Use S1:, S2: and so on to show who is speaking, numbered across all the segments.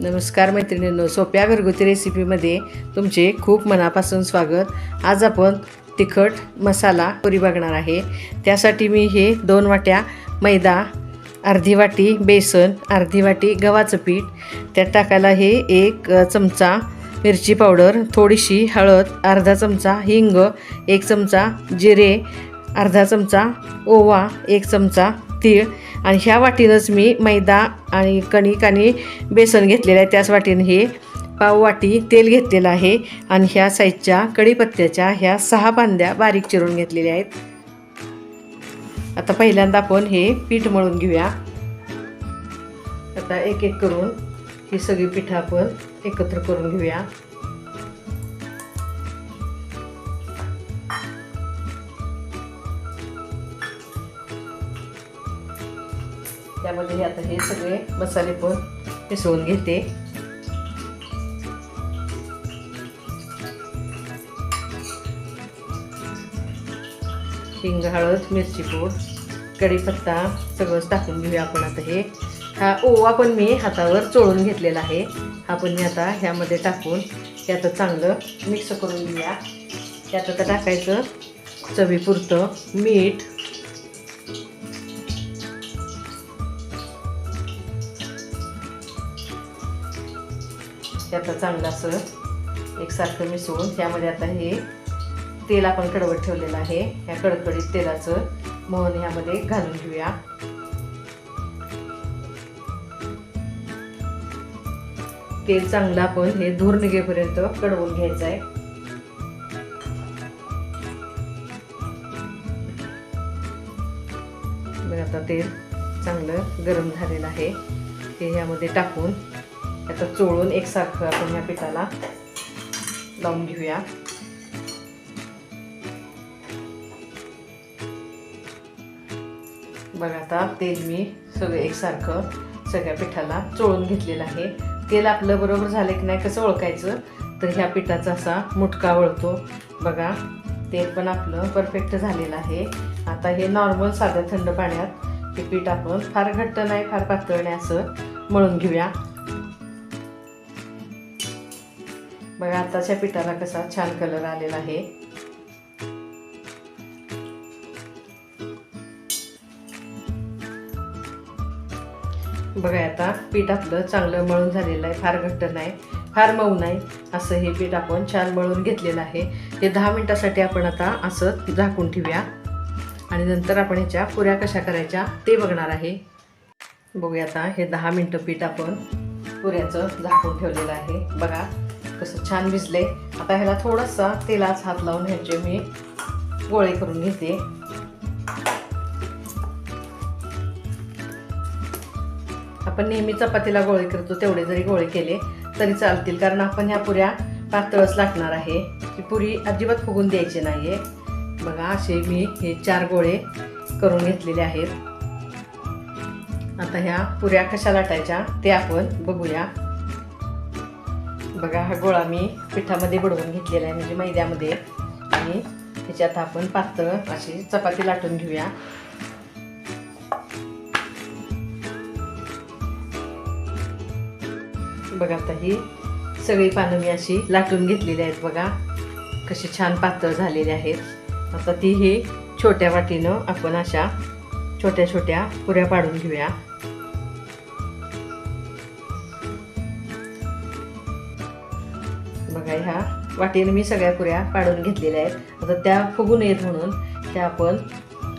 S1: नमस्कार मैत्रिणींनो सोप्या घरगुती रेसिपीमध्ये तुमचे खूप मनापासून स्वागत. आज आपण तिखट मसाला पुरी बघणार आहे. त्यासाठी मी हे दोन वाट्या मैदा अर्धी वाटी बेसन अर्धी वाटी गव्हाचं पीठ त्यात टाकायला हे एक चमचा मिरची पावडर थोडीशी हळद अर्धा चमचा हिंग एक चमचा जिरे अर्धा चमचा ओवा एक चमचा तीळ आणि ह्या वाटीनंच मी मैदा आणि कणिक आणि बेसन घेतलेलं आहे. त्याच वाटीनं हे पाव वाटी तेल घेतलेलं आहे. आणि ह्या साईजच्या कढीपत्त्याच्या ह्या सहा बांद्या बारीक चिरून घेतलेल्या आहेत. आता पहिल्यांदा आपण हे पीठ मळून घेऊया. आता एक एक करून ही सगळी पिठं आपण एकत्र करून घेऊया. त्यामध्ये हे आता हे सगळे मसाले पण मिसळून घेते. हिंग हळद मिरची पूड कढीपत्ता सगळंच टाकून घेऊया आपण आता हे. हा ओवा पण मी हातावर चोळून घेतलेला आहे. हा पण मी आता ह्यामध्ये टाकून त्याचं चांगलं मिक्स करून घेऊया. त्यात आता टाकायचं चवीपुरतं मीठ ते आता चांगलं असं एकसारखं मिसळून त्यामध्ये आता हे तेल आपण कडवत ठेवलेलं आहे. ह्या कडकडीत तेलाचं मोहन ह्यामध्ये घालून घेऊया. तेल चांगलं आपण हे धूर निघेपर्यंत कडवून घ्यायचं आहे बघा आता तेल चांगलं गरम झालेलं आहे. ते ह्यामध्ये टाकून आता चोळून एकसारखं आपण या पिठाला लावून घेऊया. बघा आता तेल मी सगळं एकसारखं सगळ्या पिठाला चोळून घेतलेलं आहे. तेल आपलं बरोबर झालं की नाही कसं ओळखायचं? तर ह्या पिठाचा असा मुटका वळतो. बघा तेल पण आपलं परफेक्ट झालेलं आहे. आता हे नॉर्मल साध्या थंड पाण्यात हे पीठ आपण फार घट्ट नाही फार पातळ नाही असं मळून घेऊया. बघा आताच्या पिठाला कसा छान कलर आलेला आहे. बघा आता पीठ आपलं चांगलं मळून झालेलं आहे. फार घट्ट नाही फार मऊ नाही. असं हे पीठ आपण छान मळून घेतलेलं आहे. ते दहा मिनटासाठी आपण आता असं झाकून ठेवूया. आणि नंतर आपण ह्याच्या पुऱ्या कशा करायच्या ते बघणार आहे. बघूया आता हे दहा मिनटं पीठ आपण पुऱ्याचं झाकून ठेवलेलं आहे. बघा. छान भिजले. आता ह्याला थोडासा तेलाच हात लावून ह्याचे मी गोळे करून घेते. आपण नेहमी चपातीला गोळे करतो तेवढे जरी गोळे केले तरी चालतील कारण आपण ह्या पुऱ्या पातळच लागणार आहे. ही पुरी अजिबात फुगून द्यायची नाही आहे बघा असे मी हे चार गोळे करून घेतलेले आहेत. आता ह्या पुऱ्या कशा लाटायच्या ते आपण बघूया. बघा हा गोळा मी पिठामध्ये बुडवून घेतलेला आहे म्हणजे मैद्यामध्ये. आणि ह्याच्यात आपण पातळ अशी चपाती लाटून घेऊया. बघा आता ही सगळी पानं मी अशी लाटून घेतलेली आहेत बघा. कशी छान पातळ झालेली आहेत. आता ती ही छोट्या वाटीनं आपण अशा छोट्या छोट्या पुऱ्या पाडून घेऊया. बघा ह्या वाटीने मी सगळ्या पुऱ्या पाडून घेतलेल्या आहेत. आता त्या फुगून येत म्हणून त्या आपण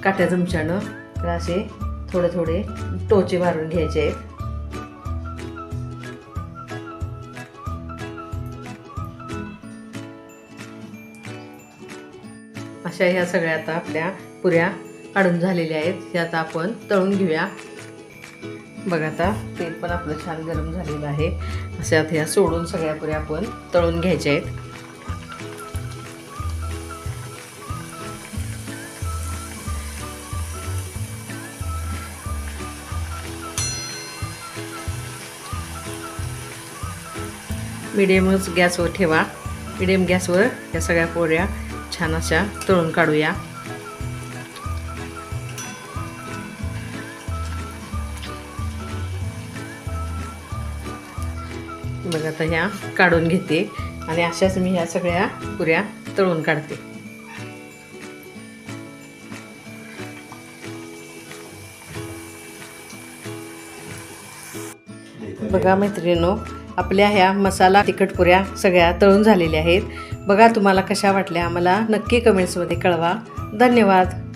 S1: काट्या चमच्यानं तर असे थोडे थोडे टोचे मारून घ्यायचे आहेत. अशा ह्या सगळ्या आता आपल्या पुऱ्या काढून झालेल्या आहेत. ह्या आता आपण तळून घेऊया. बघा आता तेल पण आपलं छान गरम झालेलं आहे. अशा आता ह्या सोडून सगळ्या पुऱ्या आपण तळून घ्यायच्या आहेत. मिडियमच गॅसवर ठेवा. मिडियम गॅसवर या सगळ्या पोऱ्या छान अशा तळून काढूया. बघ आता ह्या काढून घेते आणि अशाच मी ह्या सगळ्या पुऱ्या तळून काढते. बघा मैत्रिणीनो आपल्या ह्या मसाला तिखट पुऱ्या सगळ्या तळून झालेल्या आहेत. बघा तुम्हाला कशा वाटल्या मला नक्की कमेंट्समध्ये कळवा. धन्यवाद.